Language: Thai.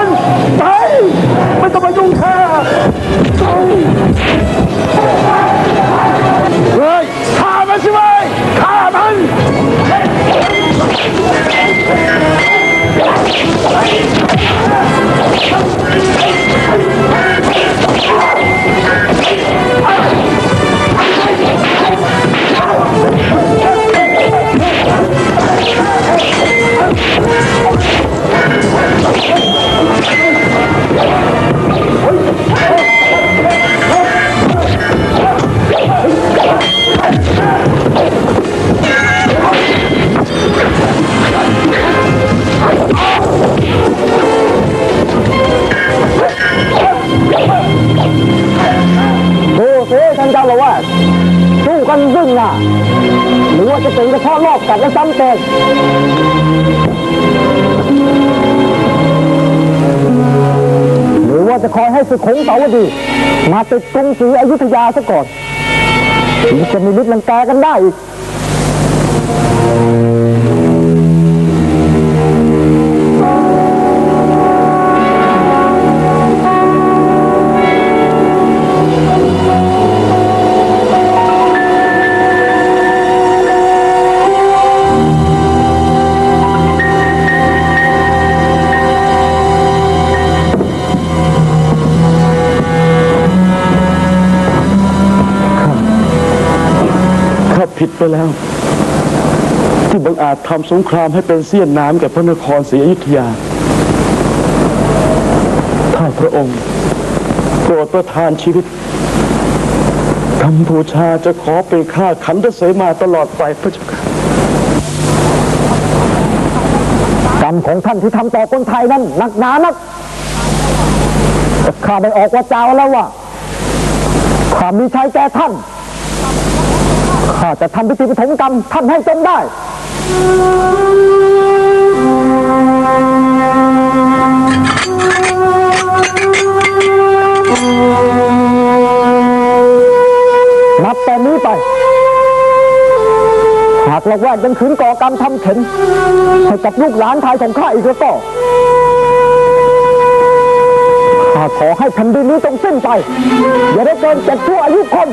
ันไปไม่ต้องมายุ่งข้าเฮ้ยฆ่ามันสิเว้ยฆ่ามัน ซึ่งหน้าหรือว่าจะเป็นกระเพาะรอบกัดและซ้ำเติมหรือว่าจะคอยให้สุขงเสาวดี มาติดกรุงศรีอยุธยาซะก่อนถึงจะมีฤทธิ์ลังกากันได้อีก ผิดไปแล้ว ที่บังอาจทำสงครามให้เป็นเสี้ยนน้ำแก่พระนครศรีอยุธยา ถ้าพระองค์โปรดประทานชีวิตกัมพูชาจะขอเป็นข้าขันธเสมาตลอดไปพระเจ้าค่ะกรรมของท่านที่ทำต่อคนไทยนั้นหนักหนานักแต่ข้าได้ออกว่าจาแล้วว่าข้ามีชัยแก่ท่าน ข้าจะทำพิธีปฐมกรรมท่านให้จงได้ นับแต่นี้ไป หากเราแว่ายังขืนก่อกรรมทำเข็นให้กับลูกหลานไทยของข้าอีกแล้วก็ข้าขอให้แผ่นดินนี้จงสิ้นไป อย่าได้เกินเจ็ดชั่วอายุคน